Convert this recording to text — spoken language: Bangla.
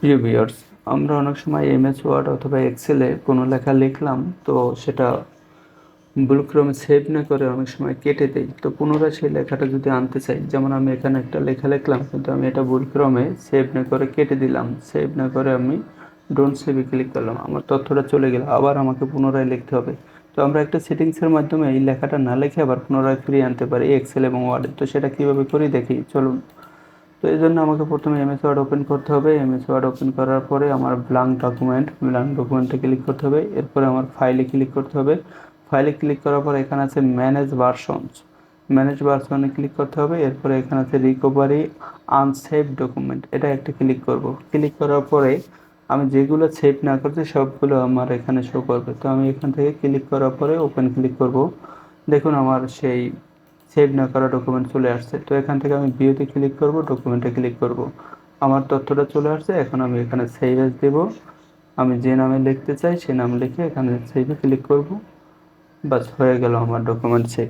প্রিয় ভিউয়ার্স আমরা অনেক সময় এমএস ওয়ার্ড অথবা এক্সেলে কোনো লেখা লিখলাম, তো সেটা ভুলক্রমে সেভ না করে অনেক সময় কেটে দেই। তো পুনরায় সেই লেখাটা যদি আনতে চাই, যেমন আমি এখানে একটা লেখা লিখলাম, কিন্তু আমি এটা ভুলক্রমে সেভ না করে কেটে দিলাম সেভ না করে আমি ডোন্ট সেভে ক্লিক করলাম, আমার তথ্যটা চলে গেল, আবার আমাকে পুনরায় লিখতে হবে। তো আমরা একটা সেটিংসের মাধ্যমে এই লেখাটা না লিখে আবার পুনরায় ফিরিয়ে আনতে পারি এক্সেল এবং ওয়ার্ডে তো সেটা কীভাবে করি দেখি, চলুন। তো এই জন্য আমাকে প্রথমে এমএস ওয়ার্ড ওপেন করতে হবে। এমএস ওয়ার্ড ওপেন করার পরে আমার ব্লাঙ্ক ডকুমেন্ট ব্লাঙ্ক ডকুমেন্টে ক্লিক করতে হবে। এরপরে আমার ফাইলে ক্লিক করতে হবে। ফাইলে ক্লিক করার পর এখানে আছে ম্যানেজ ভার্সনস ম্যানেজ ভার্সনে ক্লিক করতে হবে। এরপরে এখানে আছে রিকভারি আনসেভ ডকুমেন্ট এটা একটা ক্লিক করব। ক্লিক করার পরে আমি যেগুলো সেভ না করছি, সবগুলো আমার এখানে শো করবে। তো আমি এখান থেকে ক্লিক করার পরে ওপেন ক্লিক করব। দেখুন আমার সেই সেভ না করা ডকুমেন্ট চলে আসছে, তো এখান থেকে আমি বিওতে ক্লিক করব ডকুমেন্টে ক্লিক করব। আমার তথ্যটা চলে আসছে, এখন আমি এখানে সেভ এস দেব। আমি যে নামে লিখতে চাই, সে নাম লিখে এখানে সেভে ক্লিক করব। বাস হয়ে গেল আমার ডকুমেন্ট সেভ